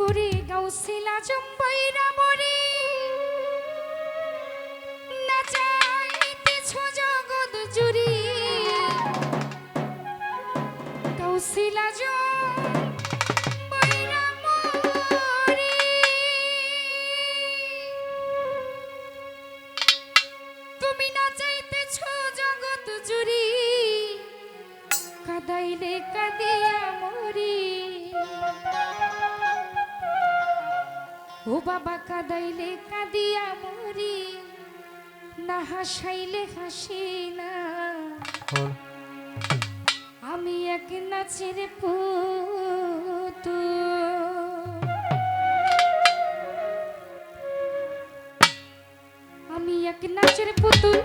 ওরে গাউসিলা জম্বইরা মরে। নাচাইতেছ জগৎ জুড়ি। গাউসিলা জম্বইরা মরে। তুমি নাচাইতেছ জগৎ জুড়ি। কাদাইলে কাদিয়া মরি। ও বাবা কাদাইলে কাদিয়া মরি না হাসাইলে হাসি না। আমি এক নাচের পুতুল আমি এক নাচের পুতুল।